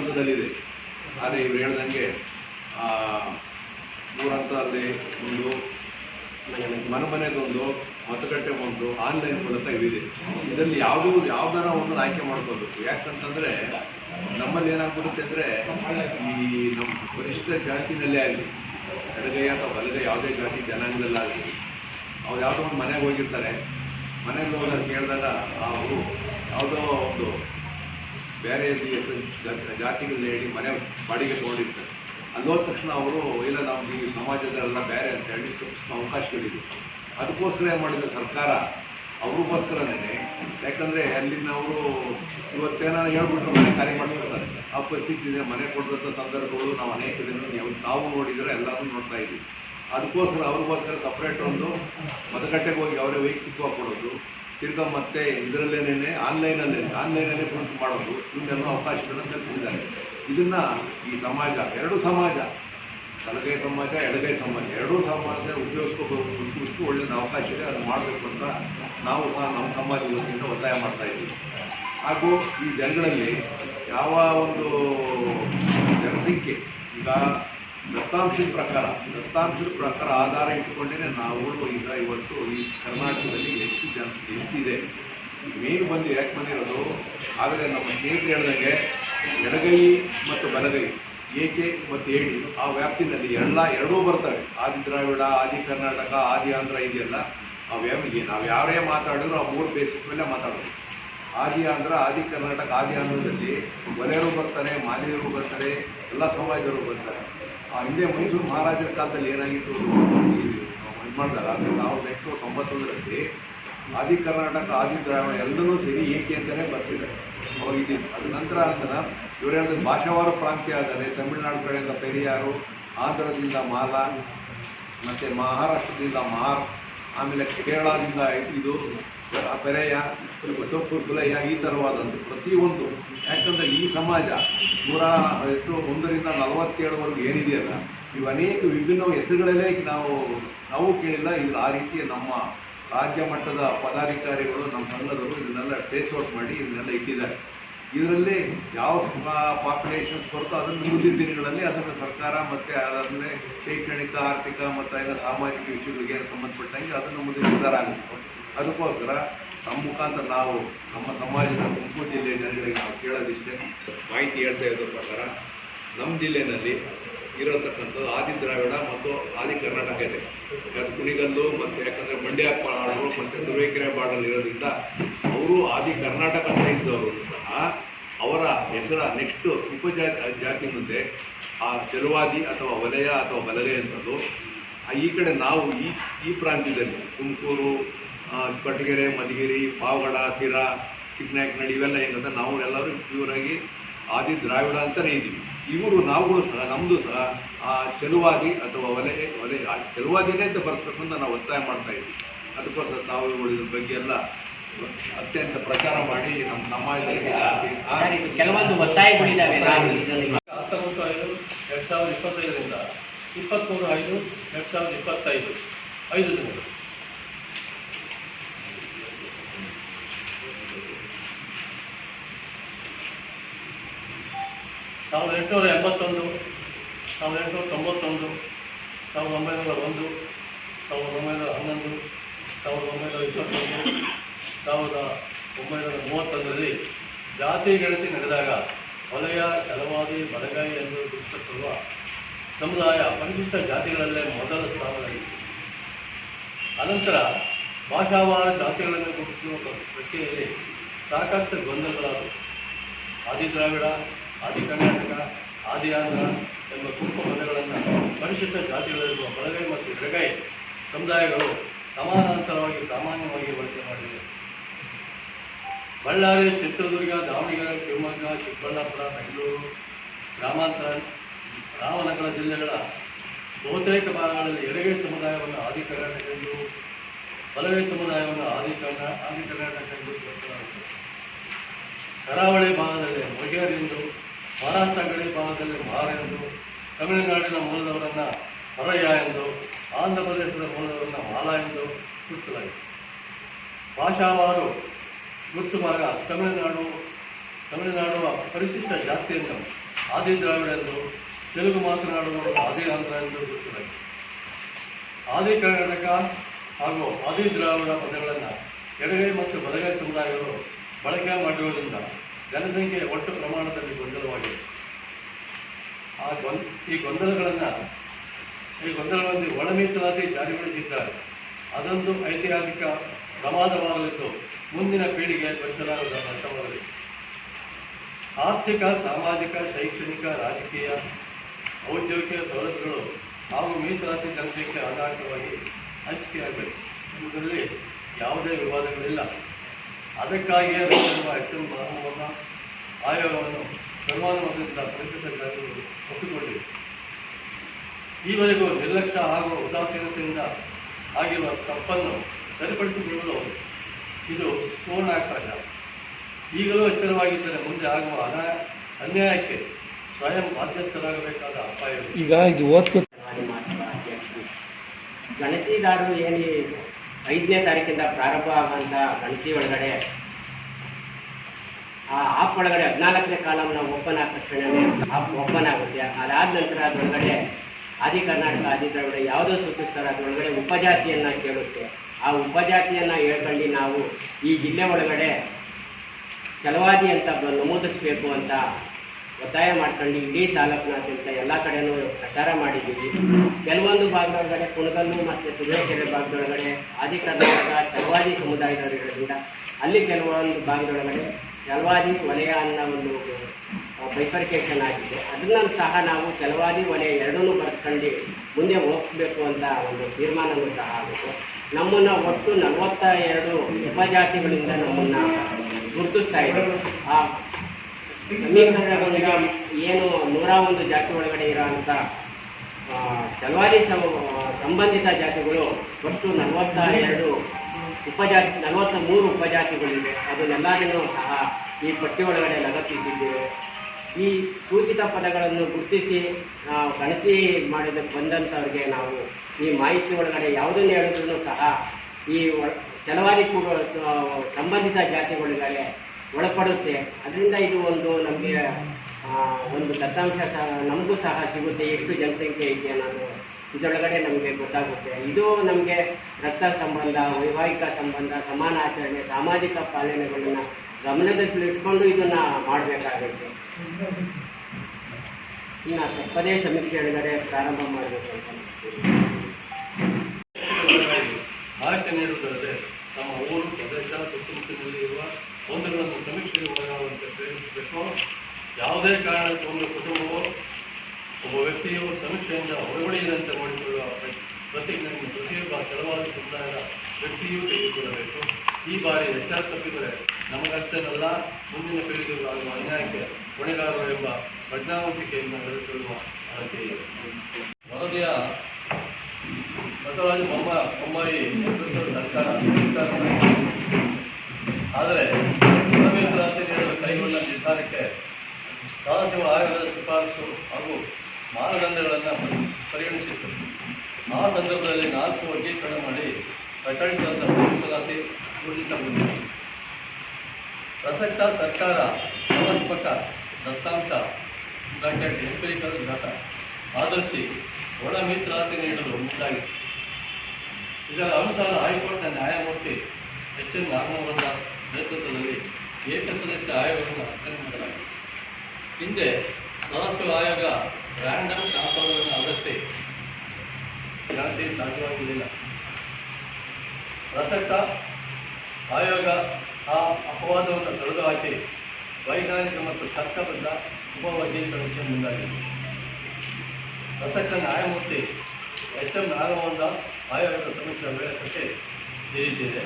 ಹಂತದಲ್ಲಿದೆ ಆದರೆ ಇವ್ರು ಹೇಳ್ದಂಗೆ ಮೂರು ಹಂತದಲ್ಲಿ ಒಂದು ಮನೆ ಮನೆಗೊಂದು ಮತಗಟ್ಟೆ ಒಂದು ಆನ್ಲೈನ್ ಮೂಲಕ ಇದೆ ಇದರಲ್ಲಿ ಯಾವುದೂ ಯಾವ್ದಾರ ಒಂದು ಆಯ್ಕೆ ಮಾಡ್ಕೋಬೇಕು ಯಾಕಂತಂದ್ರೆ, ನಮ್ಮಲ್ಲಿ ಏನಾಗ್ಬಿಡುತ್ತೆ ಅಂದ್ರೆ, ಈ ನಮ್ಮ ಪರಿಶಿಷ್ಟ ಜಾತಿನಲ್ಲೇ ಆಗಲಿ ಎಡಗೈ ಅಥವಾ ಬಲಗೈ ಯಾವುದೇ ಜಾತಿ ಜನಾಂಗದಲ್ಲಾಗಲಿ ಅವ್ರು ಯಾವುದೋ ಒಂದು ಮನೆಗೆ ಹೋಗಿರ್ತಾರೆ. ಮನೆಗೆ ಹೋದಾಗ ಕೇಳಿದಾಗ ಅವರು ಯಾವುದೋ ಒಂದು ಬೇರೆ ಜಾತಿಗಳನ್ನ ಹೇಳಿ ಮನೆ ಬಾಡಿಗೆ ತೊಗೊಂಡಿರ್ತಾರೆ. ಅಲ್ಲೋದ ತಕ್ಷಣ ಅವರು, ಇಲ್ಲ ನಾವು ಈ ಸಮಾಜದಲ್ಲ ಬೇರೆ ಅಂತ ಹೇಳಿ ಅವಕಾಶ ಅವಕಾಶಗಳಿದೆ. ಅದಕ್ಕೋಸ್ಕರ ಏನು ಮಾಡಿದ್ರು ಸರ್ಕಾರ? ಅವ್ರಿಗೋಸ್ಕರನೇ ಯಾಕಂದರೆ ಅಲ್ಲಿನ ಅವರು ಇವತ್ತೇನಾದ್ರು ಹೇಳ್ಬಿಟ್ರೆ ಮನೆ ಖಾಲಿ ಮಾಡ್ತಿರ್ತಾರೆ ಆ ಪರಿಸ್ಥಿತಿ ಮನೆ ಕೊಡುವಂಥ ಸಂದರ್ಭಗಳು ನಾವು ಅನೇಕ ದಿನ ತಾವು ನೋಡಿದರೆ ಎಲ್ಲರೂ ನೋಡ್ತಾ ಇದ್ದೀವಿ. ಅದಕ್ಕೋಸ್ಕರ ಅವ್ರಿಗೋಸ್ಕರ ಸಪ್ರೇಟ್ ಒಂದು ಮತಗಟ್ಟೆಗೆ ಹೋಗಿ ಅವರೇ ವೈಯಕ್ತಿಕವಾಗಿ ಕೊಡೋದು. ತಿರ್ಗಾ ಮತ್ತೆ ಇದರಲ್ಲೇನೇ ಆನ್ಲೈನಲ್ಲೇ ಆನ್ಲೈನಲ್ಲೇ ಪ್ರಿಂಟ್ ಮಾಡೋದು ಇವನ್ನೆಲ್ಲ ಅವಕಾಶಗಳನ್ನು ಕಲ್ಪಿಸಿದ್ದಾರೆ ಇದನ್ನ ಈ ಸಮಾಜ, ಎರಡು ಸಮಾಜ ಬಲಗೈ ಸಮಾಜ, ಎಡಗೈ ಸಮಾಜ, ಎರಡೂ ಸಮಾಜ ಉಪಯೋಗಿಸ್ಕೋಬೇಕು ಒಳ್ಳೆಯ ಒಳ್ಳೆ ಅವಕಾಶ ಇದೆ ಅದು ಮಾಡಬೇಕು ಅಂತ ನಾವು ಸಹ ನಮ್ಮ ಸಮಾಜ ವತಿಯಿಂದ ಒತ್ತಾಯ ಮಾಡ್ತಾ ಇದ್ದೀವಿ. ಹಾಗೂ ಈ ಜನಗಳಲ್ಲಿ ಯಾವ ಒಂದು ಜನಸಂಖ್ಯೆ, ಈಗ ದತ್ತಾಂಶದ ಪ್ರಕಾರ ದತ್ತಾಂಶದ ಪ್ರಕಾರ ಆಧಾರ ಇಟ್ಟುಕೊಂಡೇ ನಾವು ಈಗ ಇವತ್ತು ಈ ಕರ್ನಾಟಕದಲ್ಲಿ ಹೆಚ್ಚು ಜನ ಎಷ್ಟಿದೆ ಮೇನ್ ಬಂದು ಯಾಕೆ ಬಂದಿರೋದು? ಆದರೆ ನಮ್ಮ ಸ್ನೇಹಿತರು ಹೇಳ್ದಂಗೆ ಎಡಗೈ ಮತ್ತು ಬಲಗೈ, ಏಕೆ ಮತ್ತು ಏಡಿ, ಆ ವ್ಯಾಪ್ತಿನಲ್ಲಿ ಎಲ್ಲ ಎರಡೂ ಬರ್ತವೆ. ಆದಿ ದ್ರಾವಿಡ, ಆದಿ ಕರ್ನಾಟಕ, ಆದಿ ಆಂಧ್ರ ಇದೆಯಲ್ಲ ಆ ವ್ಯಾಪ್ತಿಗೆ ನಾವು ಯಾರೇ ಮಾತಾಡಿದ್ರು ಆ ಮೂರು ಬೇಸಿಸ್ ಮೇಲೆ ಮಾತಾಡೋದು. ಆದಿ ಆಂಧ್ರ, ಆದಿ ಕರ್ನಾಟಕ, ಆದಿ ಆಂಧ್ರದಲ್ಲಿ ಬಲೆಯವರು ಬರ್ತಾರೆ ಮಾಲಿಯರು ಬರ್ತಾರೆ, ಎಲ್ಲ ಸಮಾಜದವರು ಬರ್ತಾರೆ. ಆ ಹಿಂದೆ ಮೈಸೂರು ಮಹಾರಾಜರ ಕಾಲದಲ್ಲಿ ಏನಾಗಿತ್ತು ಇದು ಮಾಡಿದಾಗ ನಾವು ನೆಕ್ಸ್ಟ್ ತೊಂಬತ್ತೊಂದರಲ್ಲಿ ಆದಿ ಕರ್ನಾಟಕ, ಆದಿ ದ್ರಾವಿಡ ಎಲ್ಲರೂ ಸೇರಿ ಏಕೆ ಅಂತಲೇ ಬರ್ತಿದೆ. ಅವಾಗ ಅದ ನಂತರ ಅಂತರ ಇವರು ಹೇಳಿದ್ರೆ ಭಾಷಾವಾರ ಪ್ರಾಂತ್ಯ ಆದರೆ ತಮಿಳುನಾಡು ಕಡೆಯಿಂದ ಪೆರಿಯಾರು, ಆಂಧ್ರದಿಂದ ಮಾಲ, ಮತ್ತು ಮಹಾರಾಷ್ಟ್ರದಿಂದ ಮಹಾರ್ ಆಮೇಲೆ ಕೇರಳದಿಂದ ಇದು ಪೆರೆಯ ತೊಪ್ಪು ಯಾ ಈ ಥರವಾದಂಥ ಪ್ರತಿಯೊಂದು. ಯಾಕಂದರೆ ಈ ಸಮಾಜ ನೂರ ಎಷ್ಟು, ಒಂದರಿಂದ ನಲವತ್ತೇಳವರೆಗೂ ಏನಿದೆಯಲ್ಲ, ಇವು ಅನೇಕ ವಿಭಿನ್ನ ಹೆಸರುಗಳಲ್ಲೇ ನಾವು ನಾವು ಕೇಳಿಲ್ಲ. ಇದು ಆ ರೀತಿ ನಮ್ಮ ರಾಜ್ಯ ಮಟ್ಟದ ಪದಾಧಿಕಾರಿಗಳು, ನಮ್ಮ ಸಂಘದವರು ಇದನ್ನೆಲ್ಲ ಟ್ರೇಸ್ ಔಟ್ ಮಾಡಿ ಇದನ್ನೆಲ್ಲ ಇಟ್ಟಿದ್ದಾರೆ. ಇದರಲ್ಲಿ ಯಾವ ಪಾಪ್ಯುಲೇಷನ್ಸ್ ಬರುತ್ತೋ ಅದನ್ನು ಮುಂದಿನ ದಿನಗಳಲ್ಲಿ ಅದನ್ನು ಸರ್ಕಾರ ಮತ್ತು ಅದನ್ನೇ ಶೈಕ್ಷಣಿಕ, ಆರ್ಥಿಕ ಮತ್ತು ಅದರ ಸಾಮಾಜಿಕ ವಿಷಯಗಳಿಗೆ ಸಂಬಂಧಪಟ್ಟಂಗೆ ಅದನ್ನು ಮುಂದೆ ನಿರ್ಧಾರ ಆಗುತ್ತೆ. ಅದಕ್ಕೋಸ್ಕರ ನಮ್ಮ ಮುಖಾಂತರ ನಾವು ನಮ್ಮ ಸಮಾಜದ ತುಮಕೂರು ಜಿಲ್ಲೆಯ ಜನಗಳಿಗೆ ನಾವು ಕೇಳೋದಿಷ್ಟೇ. ಮಾಹಿತಿ ಹೇಳ್ತಾ ಇರೋ ಪ್ರಕಾರ ನಮ್ಮ ಜಿಲ್ಲೆಯಲ್ಲಿ ಇರತಕ್ಕಂಥದ್ದು ಆದಿ ದ್ರಾವಿಡ ಮತ್ತು ಆದಿ ಕರ್ನಾಟಕ ಇದೆ. ಅದು ಕುಣಿಗಲ್ಲು ಮತ್ತು ಯಾಕಂದರೆ ಮಂಡ್ಯ ಪಾಡು ಮತ್ತು ತುರುವೇಕೆರೆ ಬಾಡಲು ಇರೋದ್ರಿಂದ ಅವರು ಆದಿ ಕರ್ನಾಟಕ ಅಂತ ಇದ್ದವರು ಸಹ ಅವರ ಹೆಸರ ನೆಕ್ಸ್ಟ್ ಉಪಜಾತಿ, ಜಾತಿ ಮುಂದೆ ಆ ಚೆಲುವಾದಿ ಅಥವಾ ವಲಯ ಅಥವಾ ಬಲಗೈ ಅಂತದ್ದು. ಈ ಕಡೆ ನಾವು ಈ ಈ ಪ್ರಾಂತ್ಯದಲ್ಲಿ ತುಮಕೂರು ಕೊಟ್ಟಗೆರೆ ಮಧುಗಿರಿ ಪಾವಗಡ ಸಿರಾ ಚಿಕ್ಕನಾಯಕನಹಳ್ಳಿ ಇವೆಲ್ಲ ಏನಂದ್ರೆ ನಾವು ಎಲ್ಲರೂ ಪ್ಯೂರಾಗಿ ಆದಿ ದ್ರಾವಿಡ ಅಂತಲೇ ಇದ್ದೀವಿ. ಇವರು ನಾವು ಸಹ ನಮ್ಮದು ಸಹ ಆ ಚೆಲುವಾದಿ ಅಥವಾ ಒಲೆ ಒಲೆ ಆ ಚೆಲುವಾದಿನೇ ಅಂತ ಬರ್ತಕ್ಕಂಥ ಅಂತ ನಾವು ಒತ್ತಾಯ ಮಾಡ್ತಾ ಇದ್ವಿ ಅದಕ್ಕೋಸ್ಕರ ತಾವು ಇವರು ಇದ್ರ ಬಗ್ಗೆ ಎಲ್ಲ ಅತ್ಯಂತ ಪ್ರಚಾರ ಮಾಡಿ ನಮ್ಮ ಸಮಾಜದಲ್ಲಿ ಕೆಲವೊಂದು ಒತ್ತಾಯಗಳಿದ್ದಾವೆ ನಾವು ಇದರಲ್ಲಿ. ಹತ್ತೊಂಬತ್ತು ಐದು ಎರಡು ಸಾವಿರದ ಇಪ್ಪತ್ತೈದರಿಂದ ಇಪ್ಪತ್ತ್ಮೂರು ಐದು ಎರಡು ಸಾವಿರದ ಇಪ್ಪತ್ತೈದು. ಐದು ದಿನಗಳು. ಸಾವಿರದ ಎಂಟುನೂರ ಎಂಬತ್ತೊಂದು, ಸಾವಿರದ ಎಂಟುನೂರ ತೊಂಬತ್ತೊಂದು, ಸಾವಿರದ ಒಂಬೈನೂರ ಒಂದು, ಸಾವಿರದ ಒಂಬೈನೂರ ಹನ್ನೊಂದು, ಸಾವಿರದ ಒಂಬೈನೂರ ಇಪ್ಪತ್ತೊಂದು, ಸಾವಿರದ ಒಂಬೈನೂರ ಮೂವತ್ತೊಂದರಲ್ಲಿ ಜಾತಿ ಗಣತಿ ನಡೆದಾಗ ವಲಯ ಕೆಲವಾದಿ ಬಲಗೈ ಎಂದು ಗುರುತಿಸುತ್ತಿರುವ ಸಮುದಾಯ ಪರಿಶಿಷ್ಟ ಜಾತಿಗಳಲ್ಲೇ ಮೊದಲ ಸ್ಥಾನದಲ್ಲಿತ್ತು ಅನಂತರ ಭಾಷಾವಾರ ಜಾತಿಗಳನ್ನು ಗುರುತಿಸುವ ಪ್ರಕ್ರಿಯೆಯಲ್ಲಿ ಸಾಕಷ್ಟು ಗೊಂದಲಗಳಾದವು. ಆದಿ ದ್ರಾವಿಡ ಆದಿ ಕರ್ನಾಟಕ, ಆದಿ ಆಂಧ್ರ ಎಂಬ ಗುಂಪು ಪದಗಳನ್ನು ಪರಿಶಿಷ್ಟ ಜಾತಿಗಳಲ್ಲಿರುವ ಬಲಗೈ ಮತ್ತು ಎಡಗೈ ಸಮುದಾಯಗಳು ಸಮಾನಾಂತರವಾಗಿ ಸಾಮಾನ್ಯವಾಗಿ ಬಳಕೆ ಮಾಡಿವೆ. ಬಳ್ಳಾರಿ, ಚಿತ್ರದುರ್ಗ, ದಾವಣಗೆರೆ, ಶಿವಮೊಗ್ಗ, ಚಿಕ್ಕಬಳ್ಳಾಪುರ, ಬೆಂಗಳೂರು, ಗ್ರಾಮಾಂತರ, ರಾಮನಗರ ಜಿಲ್ಲೆಗಳ ಬಹುತೇಕ ಭಾಗಗಳಲ್ಲಿ ಎಡಗೈ ಸಮುದಾಯವನ್ನು ಆದಿ ಕರ್ನಾಟಕ ಎಂದು, ಬಲಗೈ ಸಮುದಾಯವನ್ನು ಆದಿ ಕರ್ನಾ, ಆದಿ ಕರ್ನಾಟಕ ಎಂದು ಕರಾವಳಿ ಭಾಗದಲ್ಲಿ ಮೊಗೇರ್ ಎಂದು ಮಹಾರಾಷ್ಟ್ರ ಗಡಿ ಭಾಗದಲ್ಲಿ ಮಹಾರ ಎಂದು ತಮಿಳುನಾಡಿನ ಮೂಲದವರನ್ನು ಹೊರಯ್ಯ ಎಂದು ಆಂಧ್ರ ಪ್ರದೇಶದ ಮೂಲದವರನ್ನು ಮಾಲ ಎಂದು ಗುರುತಿಸಲಾಗಿದೆ. ಭಾಷಾವಾರು ಗುರುತು ಭಾಗ ತಮಿಳುನಾಡು ತಮಿಳುನಾಡು ಪರಿಶಿಷ್ಟ ಜಾತಿಯನ್ನು ಆದಿ ದ್ರಾವಿಡ ಎಂದು, ತೆಲುಗು ಮಾತನಾಡುವವರು ಆದಿ ಆಂಧ್ರ ಎಂದು ಗುರುತಿಸಲಾಗಿದೆ. ಆದಿ ಕರ್ನಾಟಕ ಹಾಗೂ ಆದಿ ದ್ರಾವಿಡ ಪದಗಳನ್ನು ಎಡಗೈ ಮತ್ತು ಬಲಗೈ ಸಮುದಾಯಗಳು ಬಳಕೆ ಮಾಡಿರುವುದರಿಂದ ಜನಸಂಖ್ಯೆಯ ಒಟ್ಟು ಪ್ರಮಾಣದಲ್ಲಿ ಗೊಂದಲವಾಗಿದೆ. ಆ ಗೊಂದ, ಈ ಗೊಂದಲಗಳನ್ನು, ಈ ಗೊಂದಲಗಳಲ್ಲಿ ಒಳಮೀಸಲಾಗಿ ಜಾರಿಗೊಳಿಸಿದ್ದಾರೆ. ಅದೊಂದು ಐತಿಹಾಸಿಕ ಪ್ರಮಾದವಾಗಲಿದ್ದು ಮುಂದಿನ ಪೀಳಿಗೆ ಗೊಂದಲಾಗದ ನಷ್ಟವಾಗಲಿದೆ ಆರ್ಥಿಕ, ಸಾಮಾಜಿಕ, ಶೈಕ್ಷಣಿಕ, ರಾಜಕೀಯ, ಔದ್ಯೋಗಿಕ ಸವಲತ್ತುಗಳು ಹಾಗೂ ಮೀಸಲಾತಿ ಜನಸಂಖ್ಯೆ ಆಧಾರಿತವಾಗಿ ಹಂಚಿಕೆಯಾಗಬೇಕು. ಎಂಬುದರಲ್ಲಿ ಯಾವುದೇ ವಿವಾದಗಳಿಲ್ಲ. ಅದಕ್ಕಾಗಿಯೇ ರಚಿಸಿರುವ ಎಚ್ ಎಂ ರಾಮಮೋಹನ ಆಯೋಗವನ್ನು ಸರ್ವಾನುಮತದಿಂದ ಪರಿಶೀಲಿಸಲಾಗಿ ಒಪ್ಪಿಕೊಂಡಿದೆ. ಈವರೆಗೂ ನಿರ್ಲಕ್ಷ್ಯ ಹಾಗೂ ಉದಾಸೀನತೆಯಿಂದ ಆಗಿರುವ ತಪ್ಪನ್ನು ಸರಿಪಡಿಸಿಕೊಳ್ಳಲು ಇದು ಸುವರ್ಣಾವಕಾಶ ಈಗಲೂ ಎಚ್ಚರವಾಗಿದ್ದರೆ ಮುಂದೆ ಆಗುವ ಅನ ಅನ್ಯಾಯಕ್ಕೆ ಸ್ವಯಂ ಬಾಧ್ಯಸ್ಥರಾಗಬೇಕಾದ ಅಪಾಯ ಈಗ ಇದು ಅಧ್ಯಕ್ಷರು. ಗಣತಿದಾರರು ಏನು ಐದನೇ ತಾರೀಕಿಂದ ಪ್ರಾರಂಭ ಆಗುವಂಥ ಗಣತಿ ಒಳಗಡೆ, ಆ ಆಪ್ ಒಳಗಡೆ ಹದಿನಾಲ್ಕನೇ ಕಾಲಮ್ನ ಓಪನ್ ಆದ ತಕ್ಷಣವೇ ಆಪ್ ಓಪನ್ ಆಗುತ್ತೆ. ಅದಾದ ನಂತರ ಅದರೊಳಗಡೆ ಆದಿ ಕರ್ನಾಟಕ, ಆದಿ ದ್ರಾವಿಡ ಯಾವುದೋ ಸೂಚಿಸ್ತಾರೆ, ಅದರೊಳಗಡೆ ಉಪಜಾತಿಯನ್ನು ಕೇಳುತ್ತೆ. ಆ ಉಪಜಾತಿಯನ್ನು ಹೇಳ್ಕೊಂಡು ನಾವು ಈ ಜಿಲ್ಲೆ ಒಳಗಡೆ ಚಲವಾದಿ ಅಂತ ನಮೂದಿಸ್ಬೇಕು ಅಂತ ಒತ್ತಾಯ ಮಾಡ್ಕೊಂಡು ಇಡೀ ತಾಲೂಕಿನಾದ್ಯಂತ ಎಲ್ಲ ಕಡೆನೂ ಪ್ರಚಾರ ಮಾಡಿದ್ದೀವಿ. ಕೆಲವೊಂದು ಭಾಗದೊಳಗಡೆ ಕುಣಗಲ್ಲು ಮತ್ತು ತುರುವೇಕೆರೆ ಭಾಗದೊಳಗಡೆ ಆದಿ ಕರ್ನಾಟಕ ಚಲವಾದಿ ಸಮುದಾಯದವರಿರೋದ್ರಿಂದ ಅಲ್ಲಿ ಕೆಲವೊಂದು ಭಾಗದೊಳಗಡೆ ಚಲವಾದಿ ವಲಯ ಅನ್ನೋ ಒಂದು ಬೈಫರ್ಕೇಶನ್ ಆಗಿದೆ. ಅದನ್ನ ಸಹ ನಾವು ಚಲವಾದಿ ವಲಯ ಎರಡನ್ನೂ ಬರ್ಸ್ಕೊಂಡು ಮುಂದೆ ಹೋಗ್ಬೇಕು ಅಂತ ಒಂದು ತೀರ್ಮಾನವೂ ಸಹ ಆಗುತ್ತೆ. ನಮ್ಮನ್ನು ಒಟ್ಟು ನಲವತ್ತ ಎರಡು ಉಪಜಾತಿಗಳಿಂದ ನಮ್ಮನ್ನು ಗುರುತಿಸ್ತಾ ಇದ್ದೀವಿ ಆ ಏನು ನೂರ ಒಂದು ಜಾತಿ ಒಳಗಡೆ ಇರೋಂಥ ಚಲವಾರಿ ಸಂಬಂಧಿತ ಜಾತಿಗಳು ಒಟ್ಟು ನಲವತ್ತ ಎರಡು ಉಪಜಾತಿ ನಲವತ್ತ ಮೂರು ಉಪಜಾತಿಗಳಿವೆ. ಅದನ್ನೆಲ್ಲದನ್ನೂ ಸಹ ಈ ಪಟ್ಟಿ ಒಳಗಡೆ ಲಗತ್ತಿಸಿದ್ದೇವೆ. ಈ ಸೂಚಿತ ಪದಗಳನ್ನು ಗುರುತಿಸಿ ನಾವು ಗಣತಿ ಮಾಡೋದಕ್ಕೆ ಬಂದಂಥವ್ರಿಗೆ ನಾವು ಈ ಮಾಹಿತಿ ಒಳಗಡೆ ಯಾವುದನ್ನು ಹೇಳಿದ್ರು ಸಹ ಈ ಚಲವಾರಿ ಕೂಡ ಸಂಬಂಧಿತ ಜಾತಿಗಳಿಗೆ ಒಳಪಡುತ್ತೆ. ಅದರಿಂದ ಇದು ಒಂದು ನಮಗೆ ಒಂದು ದತ್ತಾಂಶ ಸಹ, ನಮಗೂ ಸಹ ಸಿಗುತ್ತೆ. ಎಷ್ಟು ಜನಸಂಖ್ಯೆ ಐತೆ ಅನ್ನೋದು ಇದರೊಳಗಡೆ ನಮಗೆ ಗೊತ್ತಾಗುತ್ತೆ. ಇದು ನಮಗೆ ರಕ್ತ ಸಂಬಂಧ, ವೈವಾಹಿಕ ಸಂಬಂಧ, ಸಮಾನ ಆಚರಣೆ, ಸಾಮಾಜಿಕ ಪಾಲನೆಗಳನ್ನು ಗಮನದಲ್ಲಿಟ್ಕೊಂಡು ಇದನ್ನು ಮಾಡಬೇಕಾಗುತ್ತೆ. ಇನ್ನು ತಪ್ಪದೇ ಸಮೀಕ್ಷೆ ಒಳಗಡೆ ಪ್ರಾರಂಭ ಮಾಡಬೇಕು ಅಂತ ಭಾರತ ನೀಡುವುದಲ್ಲದೆ ತಮ್ಮ ಊರು, ಪ್ರದೇಶ ಸುತ್ತಮುತ್ತಲಿನಲ್ಲಿ ಸಮೀಕ್ಷೆ ಸಮೀಕ್ಷೆಗೆ ಒಳಗಾಗುವಂತೆ ಪ್ರೇರಿಸಬೇಕು ಯಾವುದೇ ಕಾರಣಕ್ಕೆ ಒಂದು ಕುಟುಂಬವು, ಒಬ್ಬ ವ್ಯಕ್ತಿಯು ಸಮೀಕ್ಷೆಯಿಂದ ಹೊರಗುಳಿಯದಂತೆ ನೋಡಿಕೊಳ್ಳುವ ಪ್ರ- ಪ್ರತಿಜ್ಞೆಯನ್ನು ಪ್ರತಿಯೊಬ್ಬ ಕೆಲವಾರು ಸಮುದಾಯದ ವ್ಯಕ್ತಿಯೂ ತೆಗೆದುಕೊಳ್ಳಬೇಕು ಈ ಬಾರಿ ಎಚ್ಚರ ತಪ್ಪಿದರೆ ನಮಗಷ್ಟೇನಲ್ಲ, ಮುಂದಿನ ಪೀಳಿಗೆಗಳು ಆಗುವ ಅನ್ಯಾಯಕ್ಕೆ ಹೊಣೆಗಾರರು ಎಂಬ ಪ್ರಜ್ಞಾವಂತಿಕೆಯನ್ನು ನಡೆದುಕೊಳ್ಳುವ ಅಗತ್ಯ ಇದೆ ವರದಿಯ ಬಸವರಾಜ ಬೊಮ್ಮ ಬೊಮ್ಮಾಯಿ ನೇತೃತ್ವದ ಸರ್ಕಾರ. ಆದರೆ ನೀಡಲು ಕೈಗೊಂಡ ನಿರ್ಧಾರಕ್ಕೆ ಸದಾಶಿವ ಆಯೋಗದ ಶಿಫಾರಸು ಹಾಗೂ ಮಾನದಂಡಗಳನ್ನು ಪರಿಗಣಿಸಿತ್ತು. ಆ ಸಂದರ್ಭದಲ್ಲಿ ನಾಲ್ಕು ವರ್ಗೀಕರಣ ಮಾಡಿ ಪ್ರಕರಣಗಳನ್ನು ಮೀಸಲಾತಿ ಗುರುತಿಸಬಹುದು ಪ್ರಸಕ್ತ ಸರ್ಕಾರ ಸಮರ್ಪಕ ದತ್ತಾಂಶ ಬ್ರಾಕೆಟ್ ಎಂಪಿರಿಕಲ್ ಡಾಟಾ ಆಧರಿಸಿ ಒಳ ಮೀಸಲಾತಿ ನೀಡಲು ಮುಂದಾಗಿತ್ತು ಇದರ ಅನುಸಾರ ಹೈಕೋರ್ಟ್ನ ನ್ಯಾಯಮೂರ್ತಿ ಎಚ್ ಎನ್ ನಾಗಮೋಹನ್ ದಾಸ್ ನೇತೃತ್ವದಲ್ಲಿ ಏಕಸದಸ್ಯ ಆಯೋಗವನ್ನು ರಚನೆ ಮಾಡಲಾಗಿದೆ. ಹಿಂದೆ ಸದಸ್ಯ ಆಯೋಗ ರ್ಯಾಂಡಮ್ ಶಾಂಪಲ್ಗಳನ್ನು ಆಧರಿಸಿ ಜಾತಿ ಸಾಧ್ಯವಾಗುವುದಿಲ್ಲ. ಪ್ರಸಕ್ತ ಆಯೋಗ ಆ ಅಪವಾದವನ್ನು ತೊಡೆದುಹಾಕಿ ವೈಜ್ಞಾನಿಕ ಮತ್ತು ತರ್ಕಬದ್ಧ ಉಪವರ್ಗೀಕರಣಕ್ಕೆ ಮುಂದಾಗಿದೆ. ಪ್ರಸಕ್ತ ನ್ಯಾಯಮೂರ್ತಿ ಎಚ್ ಎಂ ದಾಸ್ ಆಯೋಗದ ಸಮೀಕ್ಷೆ ವೇಳಾಪಟ್ಟಿ ಇದೆ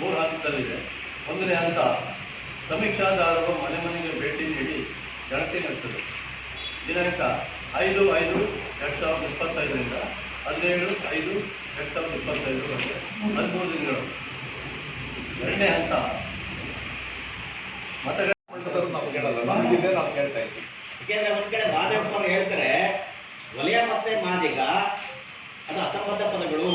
ಮೂರು ಹಂತದಲ್ಲಿದೆ ಒಂದನೇ ಹಂತ ಸಮೀಕ್ಷಾದಾರರು ಮನೆ ಮನೆಗೆ ಭೇಟಿ ನೀಡಿ ಗಣತಿ ನಡೆಸಿದರು ದಿನಾಂಕ ಐದು ಐದು ಎರಡು ಸಾವಿರದ ಇಪ್ಪತ್ತೈದರಿಂದ ಹದಿನೇಳು ಐದು ಎರಡು ಸಾವಿರದ ಇಪ್ಪತ್ತೈದರವರೆಗೆ ಹದಿಮೂರು ದಿನಗಳು. ಎರಡನೇ ಹಂತ ಮತಗಳ ನಾವು ಕೇಳಲ್ಲ ನಾವು ಕೇಳ್ತಾ ಇದ್ದೀವಿ. ಯಾಕೆಂದ್ರೆ ಒಂದ್ ಕಡೆ ಮಾದೇವಪ್ಪ ಹೇಳ್ತಾರೆ ವಲಯ ಮತ್ತೆ ಮಾದಿಗ ಅದು ಅಸಂಬದ್ಧ ಪದಗಳು.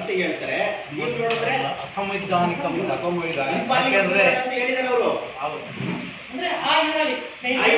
ಅಂತ ಹೇಳ್ತಾರೆ. ನೀವು ನೋಡಿದ್ರೆ ಅಸಂವಿಧಾನಿಕ ಅಸಂವಿಧಾನಿಕ. ಯಾಕೆಂದ್ರೆ ಅಂತ ಹೇಳಿದ್ದಾರೆ ಅವರು. ಹೌದು. ಅಂದ್ರೆ ಆ ಇದರಲ್ಲಿ ನೈನ್ಟೀನ್